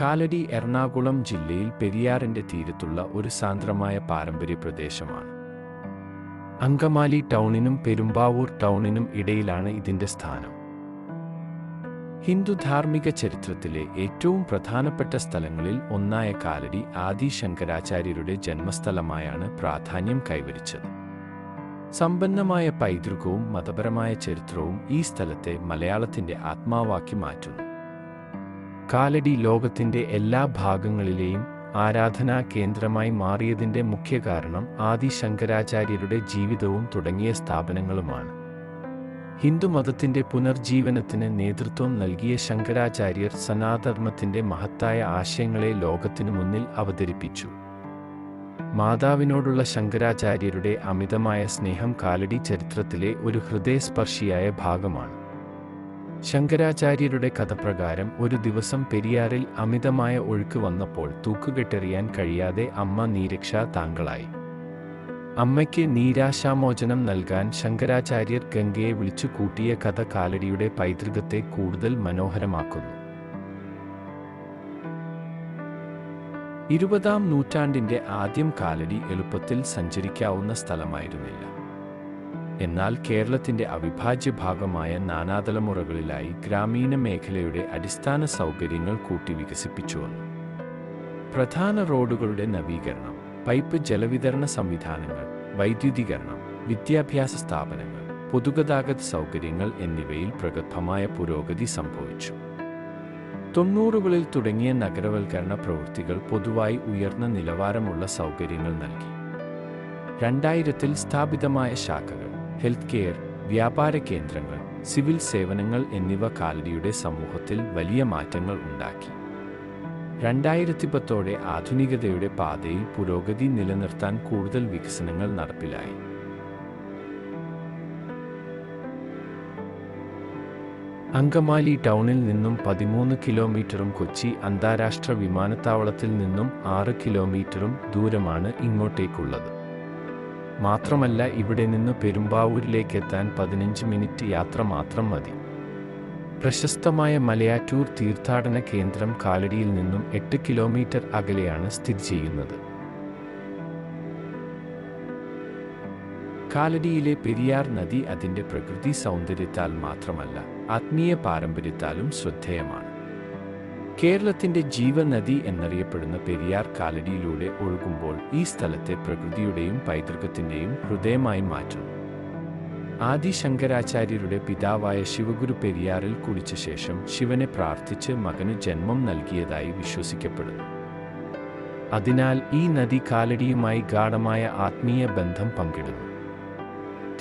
കാലടി എറണാകുളം ജില്ലയിൽ പെരിയാറിന്റെ തീരത്തുള്ള ഒരു സാന്ദ്രമായ പാരമ്പര്യ പ്രദേശമാണ്. അങ്കമാലി ടൗണിനും പെരുമ്പാവൂർ ടൗണിനും ഇടയിലാണ് ഇതിന്റെ സ്ഥാനം. ഹിന്ദു ധാർമ്മിക ചരിത്രത്തിലെ ഏറ്റവും പ്രധാനപ്പെട്ട സ്ഥലങ്ങളിൽ ഒന്നായ കാലടി ആദി ശങ്കരാചാര്യരുടെ ജന്മസ്ഥലമായാണ് പ്രാധാന്യം കൈവരിച്ചത്. സമ്പന്നമായ പൈതൃകവും മതപരമായ ചരിത്രവും ഈ സ്ഥലത്തെ മലയാളത്തിന്റെ ആത്മാവാക്കി മാറ്റുന്നു. കാലടി ലോകത്തിന്റെ എല്ലാ ഭാഗങ്ങളിലെയും ആരാധനാ കേന്ദ്രമായി മാറിയതിന്റെ മുഖ്യ കാരണം ആദി ശങ്കരാചാര്യരുടെ ജീവിതവും തുടങ്ങിയ സ്ഥാപനങ്ങളുമാണ്. ഹിന്ദുമതത്തിന്റെ പുനർജീവനത്തിന് നേതൃത്വം നൽകിയ ശങ്കരാചാര്യർ സനാതർമ്മത്തിന്റെ മഹത്തായ ആശയങ്ങളെ ലോകത്തിനു മുന്നിൽ അവതരിപ്പിച്ചു. മാതാവിനോടുള്ള ശങ്കരാചാര്യരുടെ അമിതമായ സ്നേഹം കാലടി ചരിത്രത്തിലെ ഒരു ഹൃദയസ്പർശിയായ ഭാഗമാണ്. ശങ്കരാചാര്യരുടെ കഥപ്രകാരം ഒരു ദിവസം പെരിയാറിൽ അമിതമായ ഒഴുക്ക് വന്നപ്പോൾ തൂക്കുകെട്ടെറിയാൻ കഴിയാതെ അമ്മ നീരക്ഷ താങ്കളായി. അമ്മയ്ക്ക് നീരാശാമോചനം നൽകാൻ ശങ്കരാചാര്യർ ഗംഗയെ വിളിച്ചു കൂട്ടിയ കഥ കാലടിയുടെ പൈതൃകത്തെ കൂടുതൽ മനോഹരമാക്കുന്നു. ഇരുപതാം നൂറ്റാണ്ടിന്റെ ആദ്യം കാലടി എളുപ്പത്തിൽ സഞ്ചരിക്കാവുന്ന സ്ഥലമായിരുന്നില്ല. എന്നാൽ കേരളത്തിന്റെ അവിഭാജ്യ ഭാഗമായ നാനാതലമുറകളിലായി ഗ്രാമീണ മേഖലയുടെ അടിസ്ഥാന സൗകര്യങ്ങൾ കൂട്ടി വികസിപ്പിച്ചു വന്നു. പ്രധാന റോഡുകളുടെ നവീകരണം പൈപ്പ് ജലവിതരണ സംവിധാനങ്ങൾ വൈദ്യുതീകരണം വിദ്യാഭ്യാസ സ്ഥാപനങ്ങൾ പൊതുഗതാഗത സൗകര്യങ്ങൾ എന്നിവയിൽ പ്രഗത്ഭമായ പുരോഗതി സംഭവിച്ചു. തൊണ്ണൂറുകളിൽ തുടങ്ങിയ നഗരവൽക്കരണ പ്രവൃത്തികൾ പൊതുവായി ഉയർന്ന നിലവാരമുള്ള സൗകര്യങ്ങൾ നൽകി. രണ്ടായിരത്തിൽ സ്ഥാപിതമായ ശാഖകൾ ഹെൽത്ത് കെയർ വ്യാപാര കേന്ദ്രങ്ങൾ സിവിൽ സേവനങ്ങൾ എന്നിവ കാലടിയുടെ സമൂഹത്തിൽ വലിയ മാറ്റങ്ങൾ ഉണ്ടാക്കി. രണ്ടായിരത്തി പത്തോടെ ആധുനികതയുടെ പാതയിൽ പുരോഗതി നിലനിർത്താൻ കൂടുതൽ വികസനങ്ങൾ നടപ്പിലായി. അങ്കമാലി ടൗണിൽ നിന്നും പതിമൂന്ന് കിലോമീറ്ററും കൊച്ചി അന്താരാഷ്ട്ര വിമാനത്താവളത്തിൽ നിന്നും ആറ് കിലോമീറ്ററും ദൂരമാണ് ഇങ്ങോട്ടേക്കുള്ളത്. മാത്രമല്ല ഇവിടെ നിന്ന് പെരുമ്പാവൂരിലേക്കെത്താൻ പതിനഞ്ച് മിനിറ്റ് യാത്ര മാത്രം മതി. പ്രശസ്തമായ മലയാറ്റൂർ തീർത്ഥാടന കേന്ദ്രം കാലടിയിൽ നിന്നും എട്ട് കിലോമീറ്റർ അകലെയാണ് സ്ഥിതി ചെയ്യുന്നത്. കാലടിയിലെ പെരിയാർ നദി അതിന്റെ പ്രകൃതി സൗന്ദര്യത്താൽ മാത്രമല്ല ആത്മീയ പാരമ്പര്യത്താലും ശ്രദ്ധേയമാണ്. കേരളത്തിന്റെ ജീവനദി എന്നറിയപ്പെടുന്ന പെരിയാർ കാലടിയിലൂടെ ഒഴുകുമ്പോൾ ഈ സ്ഥലത്തെ പ്രകൃതിയുടെയും പൈതൃകത്തിന്റെയും ഹൃദയമായി മാറ്റും. ആദി ശങ്കരാചാര്യരുടെ പിതാവായ ശിവഗുരു പെരിയാറിൽ കുളിച്ച ശേഷം ശിവനെ പ്രാർത്ഥിച്ച് മകന് ജന്മം നൽകിയതായി വിശ്വസിക്കപ്പെടുന്നു. അതിനാൽ ഈ നദി കാലടിയുമായി ഗാഠമായ ആത്മീയ ബന്ധം പങ്കിടുന്നു.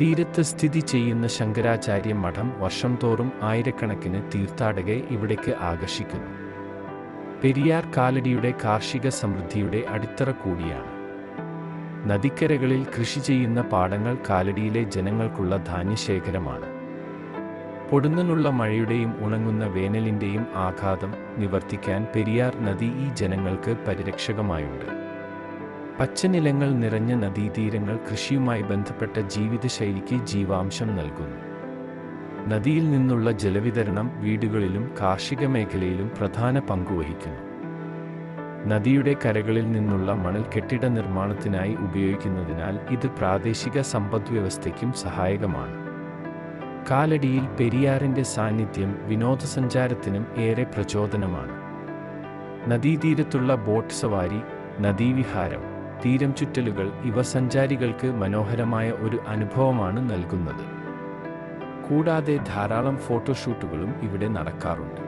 തീരത്ത് സ്ഥിതി ചെയ്യുന്ന ശങ്കരാചാര്യ മഠം വർഷം തോറും ആയിരക്കണക്കിന് തീർത്ഥാടകരെ ഇവിടേക്ക് ആകർഷിക്കുന്നു. പെരിയാർ കാലടിയുടെ കാർഷിക സമൃദ്ധിയുടെ അടിത്തറ കൂടിയാണ്. നദിക്കരകളിൽ കൃഷി ചെയ്യുന്ന പാടങ്ങൾ കാലടിയിലെ ജനങ്ങൾക്കുള്ള ധാന്യശേഖരമാണ്. പൊടുന്നനുള്ള മഴയുടെയും ഉണങ്ങുന്ന വേനലിന്റെയും ആഘാതം നിവർത്തിക്കാൻ പെരിയാർ നദി ഈ ജനങ്ങൾക്ക് പരിരക്ഷകമായുണ്ട്. പച്ചനിലങ്ങൾ നിറഞ്ഞ നദീതീരങ്ങൾ കൃഷിയുമായി ബന്ധപ്പെട്ട ജീവിതശൈലിക്ക് ജീവാംശം നൽകുന്നു. നദിയിൽ നിന്നുള്ള ജലവിതരണം വീടുകളിലും കാർഷിക മേഖലയിലും പ്രധാന പങ്കുവഹിക്കുന്നു നദിയുടെ കരകളിൽ നിന്നുള്ള മണൽ കെട്ടിട നിർമ്മാണത്തിനായി ഉപയോഗിക്കുന്നതിനാൽ ഇത് പ്രാദേശിക സമ്പദ്വ്യവസ്ഥയ്ക്കും സഹായകമാണ്. കാലടിയിൽ പെരിയാറിന്റെ സാന്നിധ്യം വിനോദസഞ്ചാരത്തിനും ഏറെ പ്രചോദനമാണ്. നദീതീരത്തുള്ള ബോട്ട് സവാരി നദീവിഹാരം തീരം ചുറ്റലുകൾ ഇവ സഞ്ചാരികൾക്ക് മനോഹരമായ ഒരു അനുഭവമാണ് നൽകുന്നത്. കൂടാതെ ധാരാളം ഫോട്ടോഷൂട്ടുകളും ഇവിടെ നടക്കാറുണ്ട്.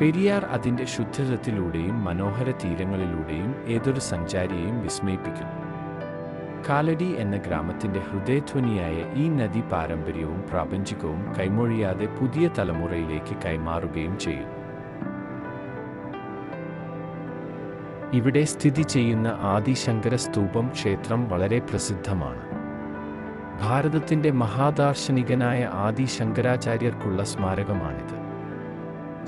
പെരിയാർ അതിന്റെ ശുദ്ധജലത്തിലൂടെയും മനോഹര തീരങ്ങളിലൂടെയും ഏതൊരു സഞ്ചാരിയെയും വിസ്മയിപ്പിക്കുന്നു. കാലടി എന്ന ഗ്രാമത്തിന്റെ ഹൃദയധ്വനിയായ ഈ നദി പാരമ്പര്യവും പ്രാപഞ്ചികവും കൈമൊഴിയാതെ പുതിയ തലമുറയിലേക്ക് കൈമാറുകയും ചെയ്യും ഇവിടെ സ്ഥിതി ചെയ്യുന്ന ആദിശങ്കര സ്തൂപം ക്ഷേത്രം വളരെ പ്രസിദ്ധമാണ്. ഭാരതത്തിന്റെ മഹാദാർശനികനായ ആദി ശങ്കരാചാര്യർക്കുള്ള സ്മാരകമാണിത്.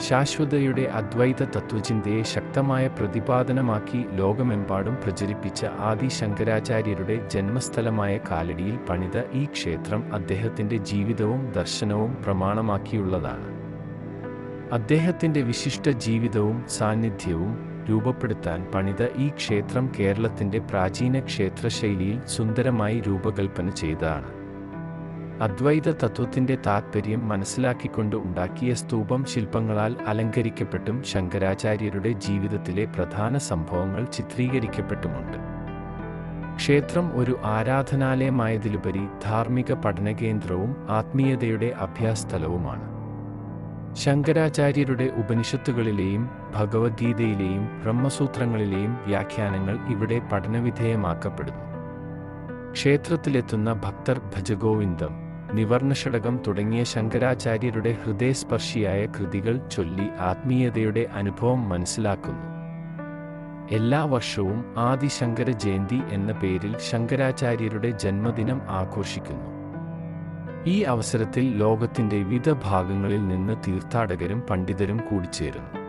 ശാശ്വതയുടെ അദ്വൈത തത്വചിന്തയെ ശക്തമായ പ്രതിപാദനമാക്കി ലോകമെമ്പാടും പ്രചരിപ്പിച്ച ആദി ശങ്കരാചാര്യരുടെ ജന്മസ്ഥലമായ കാലടിയിൽ പണിത ഈ ക്ഷേത്രം അദ്ദേഹത്തിന്റെ ജീവിതവും ദർശനവും പ്രമാണമാക്കിയുള്ളതാണ്. അദ്ദേഹത്തിന്റെ വിശിഷ്ട ജീവിതവും സാന്നിധ്യവും രൂപപ്പെടുത്താൻ പണിത ഈ ക്ഷേത്രം കേരളത്തിന്റെ പ്രാചീന ക്ഷേത്രശൈലിയിൽ സുന്ദരമായി രൂപകൽപ്പന ചെയ്തതാണ്. അദ്വൈത തത്വത്തിന്റെ താത്പര്യം മനസ്സിലാക്കിക്കൊണ്ട് ഉണ്ടാക്കിയ സ്തൂപം ശില്പങ്ങളാൽ അലങ്കരിക്കപ്പെട്ടും ശങ്കരാചാര്യരുടെ ജീവിതത്തിലെ പ്രധാന സംഭവങ്ങൾ ചിത്രീകരിക്കപ്പെട്ടുമുണ്ട്. ക്ഷേത്രം ഒരു ആരാധനാലയമായതിലുപരി ധാർമ്മിക പഠനകേന്ദ്രവും ആത്മീയതയുടെ അഭ്യാസസ്ഥലവുമാണ്. ശങ്കരാചാര്യരുടെ ഉപനിഷത്തുകളിലെയും ഭഗവത്ഗീതയിലെയും ബ്രഹ്മസൂത്രങ്ങളിലെയും വ്യാഖ്യാനങ്ങൾ ഇവിടെ പഠനവിധേയമാക്കപ്പെടുന്നു. ക്ഷേത്രത്തിലെത്തുന്ന ഭക്തർ ഭജഗോവിന്ദം നിവർണഷടകം തുടങ്ങിയ ശങ്കരാചാര്യരുടെ ഹൃദയസ്പർശിയായ കൃതികൾ ചൊല്ലി ആത്മീയതയുടെ അനുഭവം മനസ്സിലാക്കുന്നു. എല്ലാ വർഷവും ആദിശങ്കര ജയന്തി എന്ന പേരിൽ ശങ്കരാചാര്യരുടെ ജന്മദിനം ആഘോഷിക്കുന്നു. ഈ അവസരത്തിൽ ലോകത്തിന്റെ വിവിധ ഭാഗങ്ങളിൽ നിന്ന് തീർത്ഥാടകരും പണ്ഡിതരും കൂടിച്ചേരുന്നു.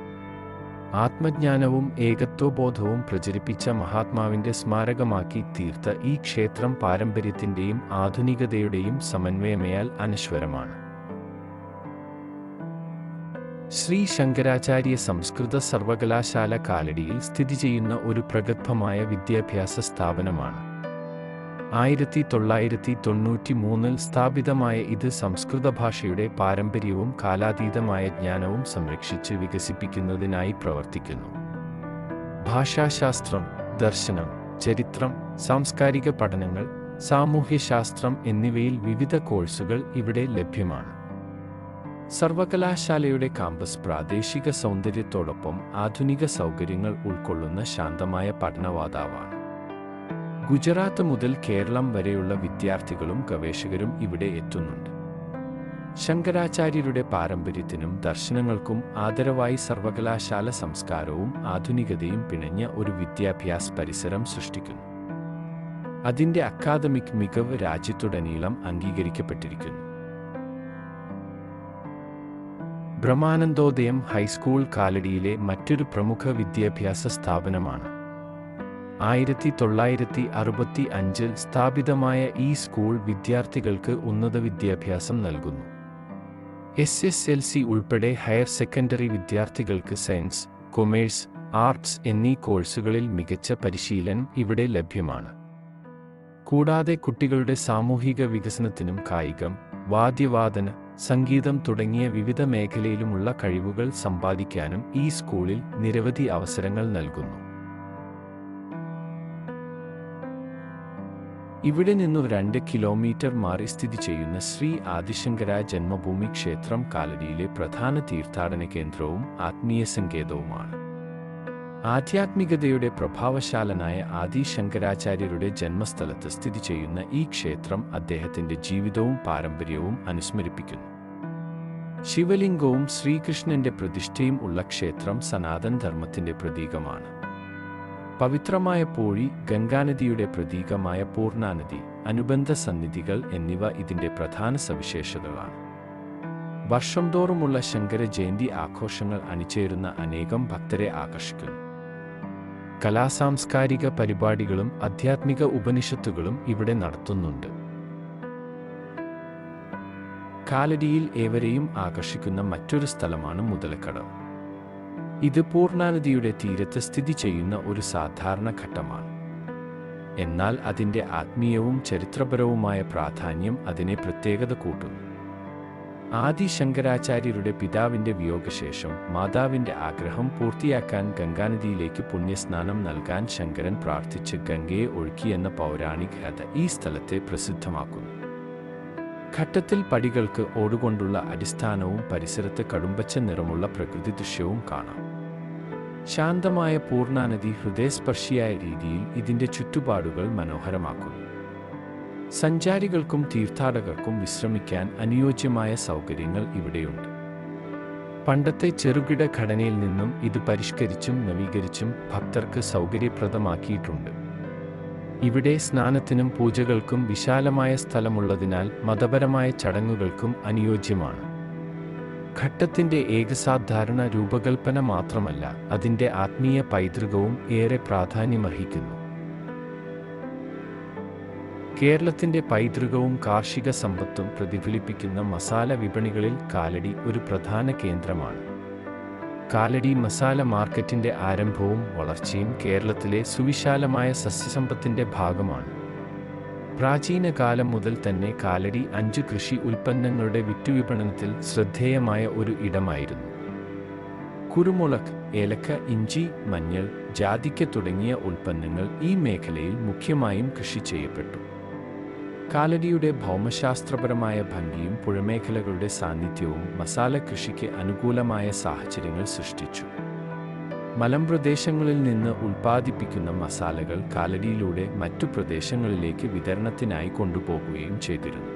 ആത്മജ്ഞാനവും ഏകത്വബോധവും പ്രചരിപ്പിച്ച മഹാത്മാവിന്റെ സ്മാരകമാക്കി തീർത്ത ഈ ക്ഷേത്രം പാരമ്പര്യത്തിന്റെയും ആധുനികതയുടെയും സമന്വയമയാൽ അനശ്വരമാണ്. ശ്രീ ശങ്കരാചാര്യ സംസ്കൃത സർവകലാശാല കാലടിയിൽ സ്ഥിതി ചെയ്യുന്ന ഒരു പ്രഗത്ഭമായ വിദ്യാഭ്യാസ സ്ഥാപനമാണ്. ആയിരത്തി തൊള്ളായിരത്തി തൊണ്ണൂറ്റി മൂന്നിൽ സ്ഥാപിതമായ ഇത് സംസ്കൃത ഭാഷയുടെ പാരമ്പര്യവും കാലാതീതമായ ജ്ഞാനവും സംരക്ഷിച്ച് വികസിപ്പിക്കുന്നതിനായി പ്രവർത്തിക്കുന്നു. ഭാഷാശാസ്ത്രം ദർശനം ചരിത്രം സാംസ്കാരിക പഠനങ്ങൾ സാമൂഹ്യശാസ്ത്രം എന്നിവയിൽ വിവിധ കോഴ്സുകൾ ഇവിടെ ലഭ്യമാണ്. സർവകലാശാലയുടെ കാമ്പസ് പ്രാദേശിക സൗന്ദര്യത്തോടൊപ്പം ആധുനിക സൗകര്യങ്ങൾ ഉൾക്കൊള്ളുന്ന ശാന്തമായ പഠനവാതാവാണ്. ഗുജറാത്ത് മുതൽ കേരളം വരെയുള്ള വിദ്യാർത്ഥികളും ഗവേഷകരും ഇവിടെ എത്തുന്നുണ്ട്. ശങ്കരാചാര്യരുടെ പാരമ്പര്യത്തിനും ദർശനങ്ങൾക്കും ആദരവായി സർവകലാശാല സംസ്കാരവും ആധുനികതയും പിണഞ്ഞ ഒരു വിദ്യാഭ്യാസ പരിസരം സൃഷ്ടിക്കുന്നു. അതിന്റെ അക്കാദമിക് മികവ് രാജ്യത്തുടനീളം അംഗീകരിക്കപ്പെട്ടിരിക്കുന്നു. ബ്രഹ്മാനന്ദോദയം ഹൈസ്കൂൾ കാലടിയിലെ മറ്റൊരു പ്രമുഖ വിദ്യാഭ്യാസ സ്ഥാപനമാണ്. ആയിരത്തി തൊള്ളായിരത്തി അറുപത്തി അഞ്ചിൽ സ്ഥാപിതമായ ഈ സ്കൂൾ വിദ്യാർത്ഥികൾക്ക് ഉന്നത വിദ്യാഭ്യാസം നൽകുന്നു. എസ് എസ് എൽ സി ഉൾപ്പെടെ ഹയർ സെക്കൻഡറി വിദ്യാർത്ഥികൾക്ക് സയൻസ് കൊമേഴ്സ് ആർട്സ് എന്നീ കോഴ്സുകളിൽ മികച്ച പരിശീലനം ഇവിടെ ലഭ്യമാണ്. കൂടാതെ കുട്ടികളുടെ സാമൂഹിക വികസനത്തിനും കായികം വാദ്യവാദന സംഗീതം തുടങ്ങിയ വിവിധ മേഖലയിലുമുള്ള കഴിവുകൾ സമ്പാദിക്കാനും ഈ സ്കൂളിൽ നിരവധി അവസരങ്ങൾ നൽകുന്നു. ഇവിടെ നിന്നു രണ്ട് കിലോമീറ്റർ മാറി സ്ഥിതി ചെയ്യുന്ന ശ്രീ ആദിശങ്കര ജന്മഭൂമി ക്ഷേത്രം കാലടിയിലെ പ്രധാന തീർത്ഥാടന കേന്ദ്രവും ആത്മീയ സങ്കേതവുമാണ്. ആധ്യാത്മികതയുടെ പ്രഭാവശാലനായ ആദി ശങ്കരാചാര്യരുടെ ജന്മസ്ഥലത്ത് സ്ഥിതി ചെയ്യുന്ന ഈ ക്ഷേത്രം അദ്ദേഹത്തിന്റെ ജീവിതവും പാരമ്പര്യവും അനുസ്മരിപ്പിക്കുന്നു. ശിവലിംഗവും ശ്രീകൃഷ്ണന്റെ പ്രതിഷ്ഠയും ഉള്ള ക്ഷേത്രം സനാതൻ ധർമ്മത്തിന്റെ പ്രതീകമാണ്. പവിത്രമായ പോഴി ഗംഗാനദിയുടെ പ്രതീകമായ പൂർണാനദി അനുബന്ധ സന്നിധികൾ എന്നിവ ഇതിന്റെ പ്രധാന സവിശേഷതകളാണ്. വർഷം തോറുമുള്ള ശങ്കര ജയന്തി ആഘോഷങ്ങൾ അണിചേരുന്ന അനേകം ഭക്തരെ ആകർഷിക്കുന്നു. കലാസാംസ്കാരിക പരിപാടികളും ആധ്യാത്മിക ഉപനിഷത്തുകളും ഇവിടെ നടത്തുന്നുണ്ട്. കാലടിയിൽ ഏവരെയും ആകർഷിക്കുന്ന മറ്റൊരു സ്ഥലമാണ് മുതലക്കടവ്. ഇത് പൂർണാനദിയുടെ തീരത്ത് സ്ഥിതി ചെയ്യുന്ന ഒരു സാധാരണ ഘട്ടമാണ്. എന്നാൽ അതിന്റെ ആത്മീയവും ചരിത്രപരവുമായ പ്രാധാന്യം അതിനെ പ്രത്യേകത കൂട്ടുന്നു. ആദി ശങ്കരാചാര്യരുടെ പിതാവിന്റെ വിയോഗശേഷം മാതാവിന്റെ ആഗ്രഹം പൂർത്തിയാക്കാൻ ഗംഗാനദിയിലേക്ക് പുണ്യസ്നാനം നൽകാൻ ശങ്കരൻ പ്രാർത്ഥിച്ച് ഗംഗയെ ഒഴുക്കിയെന്ന പൗരാണിക കഥ ഈ സ്ഥലത്തെ പ്രസിദ്ധമാക്കുന്നു. ഘട്ടത്തിൽ പടികൾക്ക് ഓടുകൊണ്ടുള്ള അടിസ്ഥാനവും പരിസരത്ത് കടുമ്പച്ച നിറമുള്ള പ്രകൃതി ദൃശ്യവും കാണാം. ശാന്തമായ പൂർണാനദി ഹൃദയസ്പർശിയായ രീതിയിൽ ഇതിന്റെ ചുറ്റുപാടുകൾ മനോഹരമാക്കുന്നു സഞ്ചാരികൾക്കും തീർത്ഥാടകർക്കും വിശ്രമിക്കാൻ അനുയോജ്യമായ സൗകര്യങ്ങൾ ഇവിടെയുണ്ട്. പണ്ടത്തെ ചെറുകിട ഘടനയിൽ നിന്നും ഇത് പരിഷ്കരിച്ചും നവീകരിച്ചും ഭക്തർക്ക് സൗകര്യപ്രദമാക്കിയിട്ടുണ്ട്. ഇവിടെ സ്നാനത്തിനും പൂജകൾക്കും വിശാലമായ സ്ഥലമുള്ളതിനാൽ മതപരമായ ചടങ്ങുകൾക്കും അനുയോജ്യമാണ്. ഘട്ടത്തിന്റെ ഏകസാധാരണ രൂപകൽപ്പന മാത്രമല്ല അതിന്റെ ആത്മീയ പൈതൃകവും ഏറെ പ്രാധാന്യമർഹിക്കുന്നു. കേരളത്തിന്റെ പൈതൃകവും കാർഷിക സമ്പത്തും പ്രതിഫലിപ്പിക്കുന്ന മസാല വിപണികളിൽ കാലടി ഒരു പ്രധാന കേന്ദ്രമാണ്. കാലടി മസാല മാർക്കറ്റിന്റെ ആരംഭവും വളർച്ചയും കേരളത്തിലെ സുവിശാലമായ സസ്യസമ്പത്തിന്റെ ഭാഗമാണ്. പ്രാചീന കാലം മുതൽ തന്നെ കാലടി അഞ്ച് കൃഷി ഉൽപ്പന്നങ്ങളുടെ വിറ്റുവിപണനത്തിൽ ശ്രദ്ധേയമായ ഒരു ഇടമായിരുന്നു. കുരുമുളക് ഏലക്ക ഇഞ്ചി മഞ്ഞൾ ജാതിക്ക തുടങ്ങിയ ഉൽപ്പന്നങ്ങൾ ഈ മേഖലയിൽ മുഖ്യമായും കൃഷി ചെയ്യപ്പെട്ടു. കാലടിയുടെ ഭൗമശാസ്ത്രപരമായ ഭംഗിയും പുഴമേഖലകളുടെ സാന്നിധ്യവും മസാല കൃഷിക്ക് അനുകൂലമായ സാഹചര്യങ്ങൾ സൃഷ്ടിച്ചു. മലമ്പ്രദേശങ്ങളിൽ നിന്ന് ഉൽപ്പാദിപ്പിക്കുന്ന മസാലകൾ കാലടിയിലൂടെ മറ്റു പ്രദേശങ്ങളിലേക്ക് വിതരണത്തിനായി കൊണ്ടുപോകുകയും ചെയ്തിരുന്നു.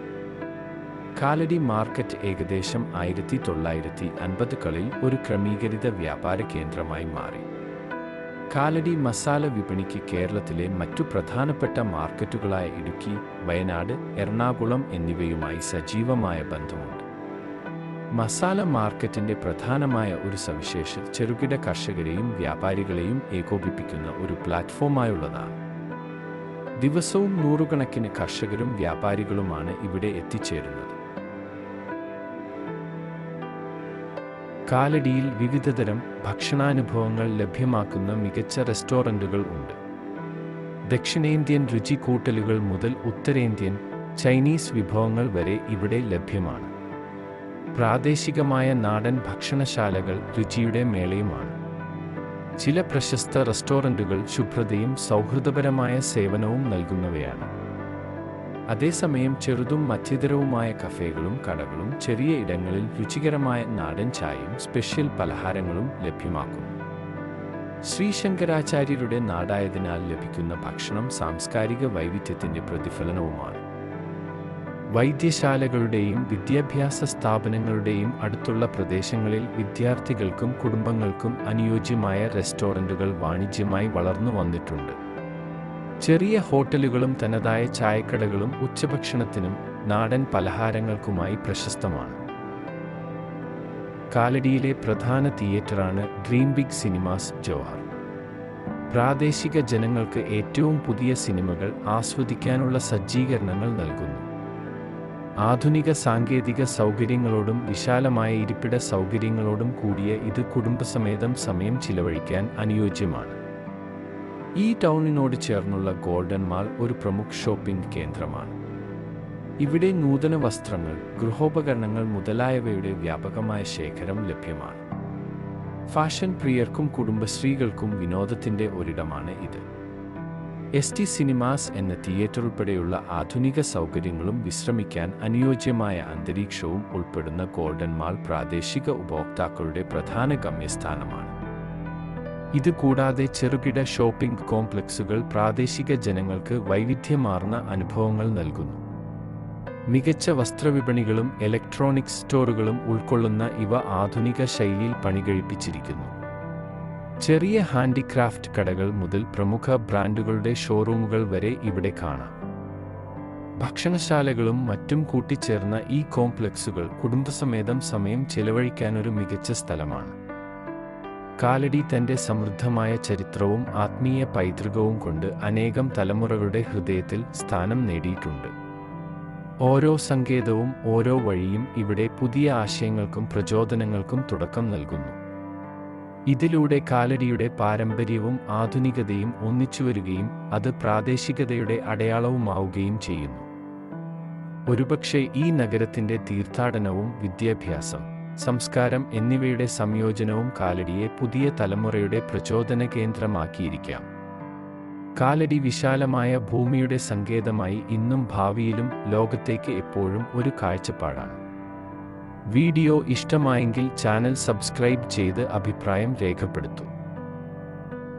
കാലടി മാർക്കറ്റ് ഏകദേശം ആയിരത്തി തൊള്ളായിരത്തി അൻപതുകളിൽ ഒരു ക്രമീകരിത വ്യാപാര കേന്ദ്രമായി മാറി. കാലടി മസാല വിപണിക്ക് കേരളത്തിലെ മറ്റു പ്രധാനപ്പെട്ട മാർക്കറ്റുകളായ ഇടുക്കി വയനാട് എറണാകുളം എന്നിവയുമായി സജീവമായ ബന്ധമുണ്ട്. മസാല മാർക്കറ്റിന്റെ പ്രധാനമായ ഒരു സവിശേഷത ചെറുകിട കർഷകരെയും വ്യാപാരികളെയും ഏകോപിപ്പിക്കുന്ന ഒരു പ്ലാറ്റ്ഫോമായുള്ളതാണ്. ദിവസവും നൂറുകണക്കിന് കർഷകരും വ്യാപാരികളുമാണ് ഇവിടെ എത്തിച്ചേരുന്നത്. കാലടിയിൽ വിവിധതരം ഭക്ഷണാനുഭവങ്ങൾ ലഭ്യമാക്കുന്ന മികച്ച റെസ്റ്റോറന്റുകൾ ഉണ്ട്. ദക്ഷിണേന്ത്യൻ രുചി കൂട്ടലുകൾ മുതൽ ഉത്തരേന്ത്യൻ ചൈനീസ് വിഭവങ്ങൾ വരെ ഇവിടെ ലഭ്യമാണ്. പ്രാദേശികമായ നാടൻ ഭക്ഷണശാലകൾ രുചിയുടെ മേളയുമാണ്. ചില പ്രശസ്ത റെസ്റ്റോറന്റുകൾ ശുഭ്രതയും സൗഹൃദപരമായ സേവനവും നൽകുന്നവയാണ്. അതേസമയം ചെറുതും മധ്യതരവുമായ കഫേകളും കടകളും ചെറിയ ഇടങ്ങളിൽ രുചികരമായ നാടൻ ചായയും സ്പെഷ്യൽ പലഹാരങ്ങളും ലഭ്യമാക്കുന്നു ശ്രീശങ്കരാചാര്യരുടെ നാടായതിനാൽ ലഭിക്കുന്ന ഭക്ഷണം സാംസ്കാരിക വൈവിധ്യത്തിന്റെ പ്രതിഫലനവുമാണ്. വൈദ്യശാലകളുടെയും വിദ്യാഭ്യാസ സ്ഥാപനങ്ങളുടെയും അടുത്തുള്ള പ്രദേശങ്ങളിൽ വിദ്യാർത്ഥികൾക്കും കുടുംബങ്ങൾക്കും അനുയോജ്യമായ റെസ്റ്റോറന്റുകൾ വാണിജ്യമായി വളർന്നു വന്നിട്ടുണ്ട്. ചെറിയ ഹോട്ടലുകളും തനതായ ചായക്കടകളും ഉച്ചഭക്ഷണത്തിനും നാടൻ പലഹാരങ്ങൾക്കുമായി പ്രശസ്തമാണ്. കാലടിയിലെ പ്രധാന തിയേറ്ററാണ് ഡ്രീം ബിഗ് സിനിമാസ് ജോഹർ പ്രാദേശിക ജനങ്ങൾക്ക് ഏറ്റവും പുതിയ സിനിമകൾ ആസ്വദിക്കാനുള്ള സജ്ജീകരണങ്ങൾ നൽകുന്നു. ആധുനിക സാങ്കേതിക സൗകര്യങ്ങളോടും വിശാലമായ ഇരിപ്പിട സൗകര്യങ്ങളോടും കൂടിയ ഇത് കുടുംബസമേതം സമയം ചിലവഴിക്കാൻ അനുയോജ്യമാണ്. ഈ ടൗണിനോട് ചേർന്നുള്ള ഗോൾഡൻ മാൾ ഒരു പ്രമുഖ ഷോപ്പിംഗ് കേന്ദ്രമാണ്. ഇവിടെ നൂതന വസ്ത്രങ്ങൾ ഗൃഹോപകരണങ്ങൾ മുതലായവയുടെ വ്യാപകമായ ശേഖരം ലഭ്യമാണ്. ഫാഷൻ പ്രിയർക്കും കുടുംബശ്രീകൾക്കും വിനോദത്തിന്റെ ഒരിടമാണ് ഇത്. എസ് ടി സിനിമാസ് എന്ന തിയേറ്റർ ഉൾപ്പെടെയുള്ള ആധുനിക സൗകര്യങ്ങളും വിശ്രമിക്കാൻ അനുയോജ്യമായ അന്തരീക്ഷവും ഉൾപ്പെടുന്ന ഗോൾഡൻ മാൾ പ്രാദേശിക ഉപഭോക്താക്കളുടെ പ്രധാന ഗമ്യസ്ഥാനമാണ്. ഇത് കൂടാതെ ചെറുകിട ഷോപ്പിംഗ് കോംപ്ലക്സുകൾ പ്രാദേശിക ജനങ്ങൾക്ക് വൈവിധ്യമാർന്ന അനുഭവങ്ങൾ നൽകുന്നു. മികച്ച വസ്ത്രവിപണികളും ഇലക്ട്രോണിക്സ് സ്റ്റോറുകളും ഉൾക്കൊള്ളുന്ന ഇവ ആധുനിക ശൈലിയിൽ പണികഴിപ്പിച്ചിരിക്കുന്നു. ചെറിയ ഹാൻഡിക്രാഫ്റ്റ് കടകൾ മുതൽ പ്രമുഖ ബ്രാൻഡുകളുടെ ഷോറൂമുകൾ വരെ ഇവിടെ കാണാം. ഭക്ഷണശാലകളും മറ്റും കൂട്ടിച്ചേർന്ന ഈ കോംപ്ലക്സുകൾ കുടുംബസമേതം സമയം ചെലവഴിക്കാനൊരു മികച്ച സ്ഥലമാണ്. കാലടി തന്റെ സമൃദ്ധമായ ചരിത്രവും ആത്മീയ പൈതൃകവും കൊണ്ട് അനേകം തലമുറകളുടെ ഹൃദയത്തിൽ സ്ഥാനം നേടിയിട്ടുണ്ട്. ഓരോ സങ്കേതവും ഓരോ വഴിയും ഇവിടെ പുതിയ ആശയങ്ങൾക്കും പ്രചോദനങ്ങൾക്കും തുടക്കം നൽകുന്നു. ഇതിലൂടെ കാലടിയുടെ പാരമ്പര്യവും ആധുനികതയും ഒന്നിച്ചുവരികയും അത് പ്രാദേശികതയുടെ അടയാളവുമാവുകയും ചെയ്യുന്നു. ഒരുപക്ഷെ ഈ നഗരത്തിന്റെ തീർത്ഥാടനവും വിദ്യാഭ്യാസം സംസ്കാരം എന്നിവയുടെ സംയോജനവും കാലടിയെ പുതിയ തലമുറയുടെ പ്രചോദന കേന്ദ്രമാക്കിയിരിക്കാം. കാലടി വിശാലമായ ഭൂമിയുടെ സങ്കേതമായി ഇന്നും ഭാവിയിലും ലോകത്തേക്ക് എപ്പോഴും ഒരു കാഴ്ചപ്പാടാണ്. വീഡിയോ ഇഷ്ടമായെങ്കിൽ ചാനൽ സബ്സ്ക്രൈബ് ചെയ്ത് അഭിപ്രായം രേഖപ്പെടുത്തും.